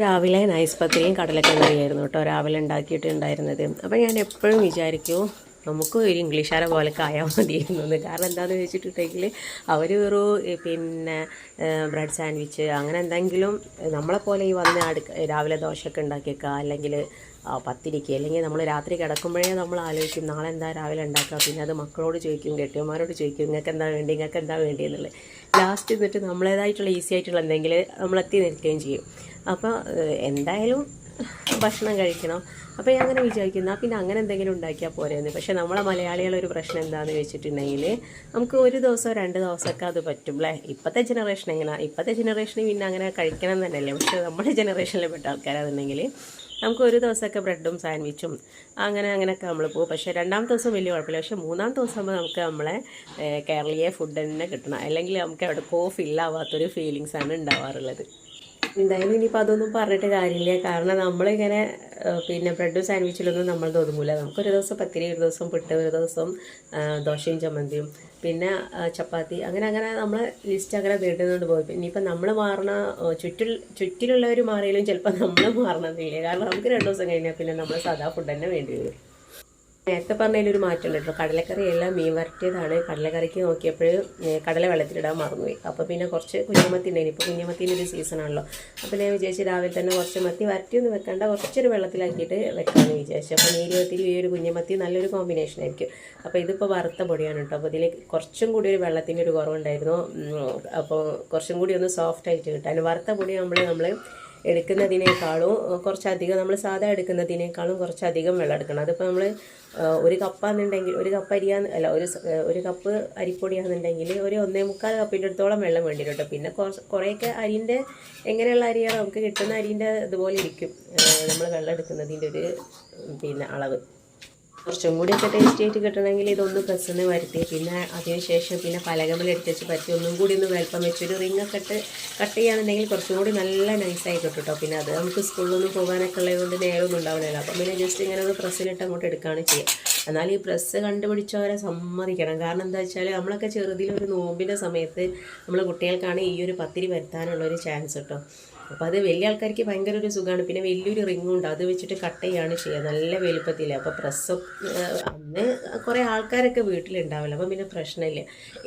രാവിലെ നൈസ് പത്തിരിയും കടലക്കറിയായിരുന്നു കേട്ടോ. രാവിലെ ഉണ്ടാക്കിയിട്ടുണ്ടായിരുന്നത്. അപ്പോൾ ഞാൻ എപ്പോഴും വിചാരിക്കും നമുക്ക് ഒരു ഇംഗ്ലീഷുകാരെ പോലെ ആയാൽ മതിയായിരുന്നു കാരണം എന്താണെന്ന് വെച്ചിട്ടുണ്ടെങ്കിൽ അവർ വെറു പിന്നെ ബ്രെഡ് സാൻഡ്വിച്ച് അങ്ങനെ എന്തെങ്കിലും നമ്മളെപ്പോലെ ഈ വന്ന് അടുക്ക രാവിലെ ദോശയൊക്കെ ഉണ്ടാക്കിയേക്കുക അല്ലെങ്കിൽ പത്തിരിക്കുക പത്തിരിക്ക് അല്ലെങ്കിൽ നമ്മൾ രാത്രി കിടക്കുമ്പോഴേ നമ്മൾ ആലോചിക്കും നാളെ എന്താ രാവിലെ ഉണ്ടാക്കുക പിന്നെ അത് മക്കളോട് ചോദിക്കും കെട്ടിയന്മാരോട് ചോദിക്കും നിങ്ങൾക്ക് എന്താ വേണ്ടി നിങ്ങൾക്ക് എന്താ വേണ്ടി എന്നുള്ളത്. ലാസ്റ്റ് എന്നിട്ട് നമ്മളേതായിട്ടുള്ള ഈസി ആയിട്ടുള്ള എന്തെങ്കിലും നമ്മൾ എത്തി നിൽക്കുകയും ചെയ്യും അപ്പോൾ എന്തായാലും ഭക്ഷണം കഴിക്കണം. അപ്പോൾ ഞാൻ അങ്ങനെ വിചാരിക്കുന്ന. പിന്നെ അങ്ങനെ എന്തെങ്കിലും ഉണ്ടാക്കിയാൽ പോരെയെന്ന് പക്ഷേ നമ്മളെ മലയാളികളുടെ ഒരു പ്രശ്നം എന്താണെന്ന് വെച്ചിട്ടുണ്ടെങ്കിൽ നമുക്ക് ഒരു ദിവസം രണ്ട് ദിവസമൊക്കെ അത് പറ്റും അല്ലേ? ഇപ്പോഴത്തെ ജനറേഷൻ എങ്ങനെയാണ് ഇപ്പോഴത്തെ ജനറേഷന് പിന്നെ അങ്ങനെ കഴിക്കണം തന്നെയല്ലേ. പക്ഷേ നമ്മുടെ ജനറേഷനിൽ പെട്ട ആൾക്കാരാണെന്നുണ്ടെങ്കിൽ നമുക്ക് ഒരു ദിവസമൊക്കെ ബ്രെഡും സാൻഡ്വിച്ചും അങ്ങനെ അങ്ങനെയൊക്കെ നമ്മൾ പോകും. പക്ഷേ രണ്ടാമത്തെ ദിവസം വലിയ കുഴപ്പമില്ല. പക്ഷേ മൂന്നാമത്തെ ദിവസം ആകുമ്പോൾ നമുക്ക് നമ്മളെ കേരളീയ ഫുഡ് തന്നെ കിട്ടണം. അല്ലെങ്കിൽ നമുക്ക് അവിടെ ഫില്ലാവാത്തൊരു ഇല്ലാവാത്തൊരു ഫീലിങ്സാണ് ഉണ്ടാവാറുള്ളത്. എന്തായാലും ഇനിയിപ്പോൾ അതൊന്നും പറഞ്ഞിട്ട് കാര്യമില്ല. കാരണം നമ്മളിങ്ങനെ പിന്നെ ബ്രെഡും സാൻഡ്വിച്ചിലൊന്നും നമ്മൾ ഒതുങ്ങൂല നമുക്കൊരു ദിവസം പത്തിരി ഒരു ദിവസം പുട്ട് ഒരു ദിവസം ദോശയും ചമ്മന്തിയും പിന്നെ ചപ്പാത്തി അങ്ങനെ അങ്ങനെ നമ്മൾ ലിസ്റ്റ് അങ്ങനെ നീട്ടുന്നുണ്ട് പോയി. ഇനിയിപ്പോൾ നമ്മൾ മാറണ ചുറ്റിൽ ചുറ്റിലുള്ളവർ മാറിയാലും ചിലപ്പോൾ നമ്മൾ മാറണമെന്നില്ല കാരണം നമുക്ക് രണ്ട് ദിവസം കഴിഞ്ഞാൽ പിന്നെ നമ്മൾ സാധാ ഫുഡ് തന്നെ വേണ്ടി വരും. നേരത്തെ പറഞ്ഞതിലൊരു മാറ്റമുണ്ട്. കേട്ടോ കടലക്കറി എല്ലാം മീൻ വരട്ടിയതാണ്. കടലക്കറിക്ക് നോക്കിയപ്പോൾ കടല വെള്ളത്തിലിടാൻ മറന്നുപോയി. അപ്പോൾ പിന്നെ കുറച്ച് കുഞ്ഞമത്തി ഉണ്ടായിരുന്നു ഇപ്പോൾ കുഞ്ഞമത്തിന്റെ ഒരു സീസണാണല്ലോ അപ്പോൾ ഞാൻ വിചാരിച്ചു രാവിലെ തന്നെ കുറച്ച് മത്തി വരട്ടിയൊന്നും വെക്കണ്ട. കുറച്ചൊരു വെള്ളത്തിലാക്കിയിട്ട് വെക്കാമെന്ന് വിചാരിച്ചു. അപ്പോൾ നീരുവത്തിൽ ഈ ഒരു കുഞ്ഞമത്തി നല്ലൊരു കോമ്പിനേഷൻ ആയിരിക്കും. അപ്പോൾ ഇതിപ്പോൾ വറുത്ത പൊടിയാണ് കേട്ടോ. അപ്പോൾ ഇതിൽ കുറച്ചും കൂടി ഒരു വെള്ളത്തിന്റെ ഒരു കുറവുണ്ടായിരുന്നു. അപ്പോൾ കുറച്ചും കൂടി ഒന്ന് സോഫ്റ്റ് ആയിട്ട് കിട്ടാൻ. വറുത്ത പൊടി നമ്മൾ നമ്മൾ എടുക്കുന്നതിനേക്കാളും കുറച്ചധികം നമ്മൾ സാധാ എടുക്കുന്നതിനേക്കാളും കുറച്ചധികം വെള്ളം എടുക്കണം. അതിപ്പോൾ നമ്മൾ ഒരു കപ്പാന്നുണ്ടെങ്കിൽ ഒരു കപ്പ് അരിയാന്ന് അല്ല ഒരു ഒരു കപ്പ് അരിപ്പൊടിയാണെന്നുണ്ടെങ്കിൽ ഒരു ഒന്നേ മുക്കാൽ കപ്പിന്റെ അടുത്തോളം വെള്ളം വേണ്ടി കേട്ടോ പിന്നെ കുറച്ച് കുറേയൊക്കെ അരിന്റെ എങ്ങനെയുള്ള അരിയാണ് നമുക്ക് കിട്ടുന്ന അരിന്റെ ഇതുപോലെ ഇരിക്കും. നമ്മൾ വെള്ളം എടുക്കുന്നതിന്റെ ഒരു പിന്നെ അളവ്. കുറച്ചും കൂടിയൊക്കെ ടേസ്റ്റി ആയിട്ട് കിട്ടണമെങ്കിൽ ഇതൊന്ന് പ്രസന്ന് വരുത്തി. പിന്നെ അതിനുശേഷം പിന്നെ പലകമൽ എടുത്തുവെച്ച് പറ്റി ഒന്നും കൂടി ഒന്ന് വലിപ്പം വെച്ച് ഒരു റിങ്ങൊക്കെ ഇട്ട് കട്ട് ചെയ്യുകയാണെന്നുണ്ടെങ്കിൽ കുറച്ചും കൂടി നല്ല നൈസായി കിട്ടും കേട്ടോ പിന്നെ അത് നമുക്ക് സ്കൂളിലൊന്നും പോകാനൊക്കെ ഉള്ളതുകൊണ്ട് നേരമൊന്നും ഉണ്ടാവില്ലല്ലോ. അപ്പം പിന്നെ ജസ്റ്റ് ഇങ്ങനെ ഒന്ന് പ്രസ്സിലിട്ട് അങ്ങോട്ട് എടുക്കുകയാണ് ചെയ്യുക എന്നാൽ ഈ പ്രസ് കണ്ടുപിടിച്ചവരെ സമ്മതിക്കണം. കാരണം എന്താ വെച്ചാൽ നമ്മളൊക്കെ ചെറുതിൽ ഒരു നോമ്പിന്റെ സമയത്ത് നമ്മൾ കുട്ടികൾക്കാണ് ഈ ഒരു പത്തിരി വരുത്താനുള്ള ഒരു ചാൻസ് കേട്ടോ അപ്പോൾ അത് വലിയ ആൾക്കാർക്ക് ഭയങ്കര ഒരു സുഖമാണ് പിന്നെ വലിയൊരു റിങ്ങും ഉണ്ട്. അത് വെച്ചിട്ട് കട്ട് ചെയ്യാണ് ചെയ്യുക. നല്ല വലുപ്പത്തിൽ അപ്പോൾ പ്രസ് അന്ന് കുറേ ആൾക്കാരൊക്കെ വീട്ടിലുണ്ടാവില്ല. അപ്പം പിന്നെ പ്രശ്നമില്ല.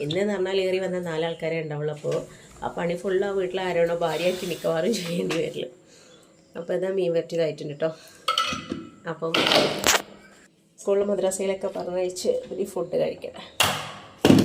ഇന്നെന്ന് പറഞ്ഞാൽ ഏറി വന്ന നാലാൾക്കാരെ ഉണ്ടാവുള്ളൂ. അപ്പോൾ ആ പണി ഫുള്ള് ആ വീട്ടിൽ ആരാണോ ഭാര്യയാക്കി മിക്കവാറും ചെയ്യേണ്ടി വരില്ല. അപ്പോൾ ഇതാ മീൻ വരട്ടിയതായിട്ടുണ്ട് കേട്ടോ അപ്പം സ്കൂളിൽ മദ്രാസയിലൊക്കെ പറഞ്ഞയച്ച് ഒരു ഫുഡ് കഴിക്കട്ടെ.